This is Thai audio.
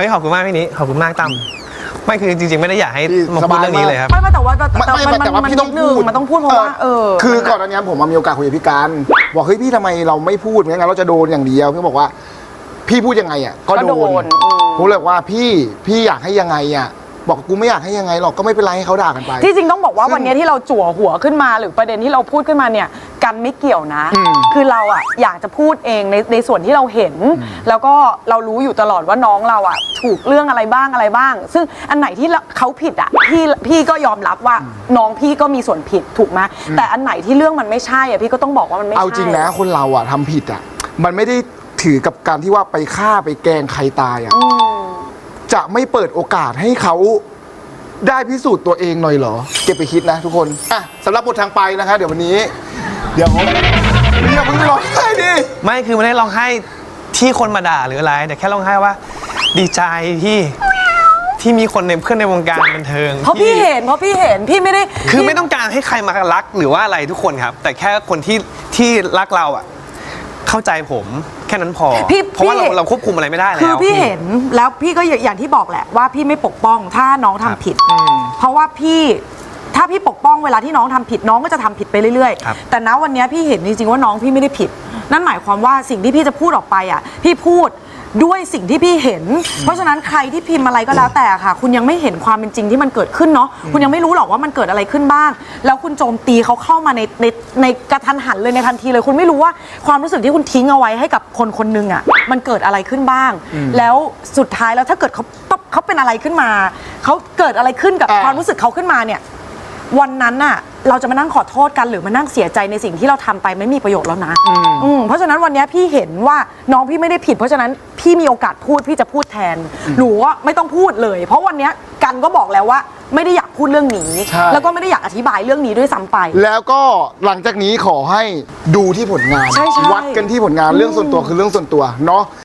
ฮ้ยขอบคุณมากพี่นี้ขอบคุณมากตั้มไม่คือจริงๆ ไม่ได้อยากให้พี่มาสพูดบายเรื่องนี้มากเลยครับ ไม่ไม่แต่ว่าแต่ไม่แต่ไม่มันแต่ว่ามันพี่ต้องนิดนึพูดมันต้องพูดเพราะว่าเออคือก่อนอันเนี้ยผมมามีโอกาสคุยกับพี่การบอกเฮ้ยพี่ทำไมเราไม่พูดงั้นเราจะโดนอย่างเดียวพี่บอกว่า พี่พูดยังไงอะก็ก็โดโดนนอืมผมเลยบอกว่าพี่พี่อยากให้ยังไงอะ บอกกูไม่อยากให้ยังไงหรอกก็ไม่เป็นไรให้เขาด่ากันไป ที่จริงต้องบอกว่าซึ่งวันนี้ที่เราจั่วหัวขึ้นมา หรือประเด็นที่เราพูดขึ้นมาเนี่ยกันไม่เกี่ยวนะ อืมคือเราอะอยากจะพูดเองในในส่วนที่เราเห็น แล้วก็เรารู้อยู่ตลอดว่าน้องเราอะถูกเรื่องอะไรบ้างอะไรบ้าง ซึ่งอันไหนที่เราเขาผิดอะพี่พี่ก็ยอมรับว่าน้องพี่ก็มีส่วนผิดถูกไหมแต่อันไหนที่เรื่องมันไม่ใช่อะพี่ก็ต้องบอกว่ามันไม่ใช่ เอาจริงนะคนเราอะทำผิดอะ มันไม่ได้ถือกับการที่ว่าไปฆ่าไปแกล้งใครตายอะอืม จะไม่เปิดโอกาสให้เขาได้พิสูจน์ตัวเองหน่อยเหรอ เก็บไปคิดนะทุกคน อะสำหรับบททางไปนะคะ เดี๋ยววันนี้ เดี๋ยวนี่อย่าเพิ่งร้องไห้ดิไม่คือไม่ได้ร้องไห้ที่คนมาด่าหรืออะไร แต่แค่ร้องไห้ว่า ดีใจที่ที่มีคนในเพื่อนในวงการบันเทิงเพราะพี่เห็นเพราะพี่เห็นพี่ไม่ได้คือพี่ไม่ต้องการให้ใครมารักหรือว่าอะไรทุกคนครับ แต่แค่คนที่ที่รักเราอะ เข้าใจผมแค่นั้นพอ พี่เพราะว่าเราพี่ เราควบคุมอะไรไม่ได้แล้ว คือพี่เห็นแล้วพี่ก็อย่างที่บอกแหละว่าพี่ไม่ปกป้องถ้าน้องทำผิด เพราะว่าพี่ถ้าพี่ปกป้องเวลาที่น้องทำผิดน้องก็จะทำผิดไปเรื่อยครับ ๆ แต่ณวันเนี้ยพี่เห็นจริงๆว่าน้องพี่ไม่ได้ผิด นั่นหมายความว่าสิ่งที่พี่จะพูดออกไปอะ พี่พูด ด้วยสิ่งที่พี่เห็น เพราะฉะนั้นใครที่พิมพ์อะไรก็แล้วแต่ค่ะ คุณยังไม่เห็นความเป็นจริงที่มันเกิดขึ้นเนาะคุณยังไม่รู้หรอกว่ามันเกิดอะไรขึ้นบ้าง แล้วคุณโจมตีเขาเข้ามาในในในกระทันหันเลยในทันทีเลย คุณไม่รู้ว่าความรู้สึกที่คุณทิ้งเอาไว้ให้กับคนคนหนึงอะมันเกิดอะไรขึ้นบ้าง แล้วสุดท้ายแล้วถ้าเกิดเขาเขาเป็นอะไรขึ้นมาเขาเกิดอะไรขึ้นกับอ่า ความรู้สึกเขาขึ้นมาเนี่ย วันนั้นน่ะเราจะมานั่งขอโทษกันหรือมานั่งเสียใจในสิ่งที่เราทำไปไม่มีประโยชน์แล้วนะอืมเพราะฉะนั้นวันเนี้ยพี่เห็นว่าน้องพี่ไม่ได้ผิด เพราะฉะนั้น พี่มีโอกาสพูดพี่จะพูดแทนหนูว่าไม่ต้องพูดเลย เพราะวันเนี้ยกันก็บอกแล้วว่าไม่ได้อยากพูดเรื่องนี้ ใช่ แล้วก็ไม่ได้อยากอธิบายเรื่องนี้ด้วยซ้ำไป แล้วก็หลังจากนี้ขอให้ดูที่ผลงาน ใช่ใช่ วัดกันที่ผลงานเรื่องส่วนตัวคือเรื่องส่วนตัวเนาะ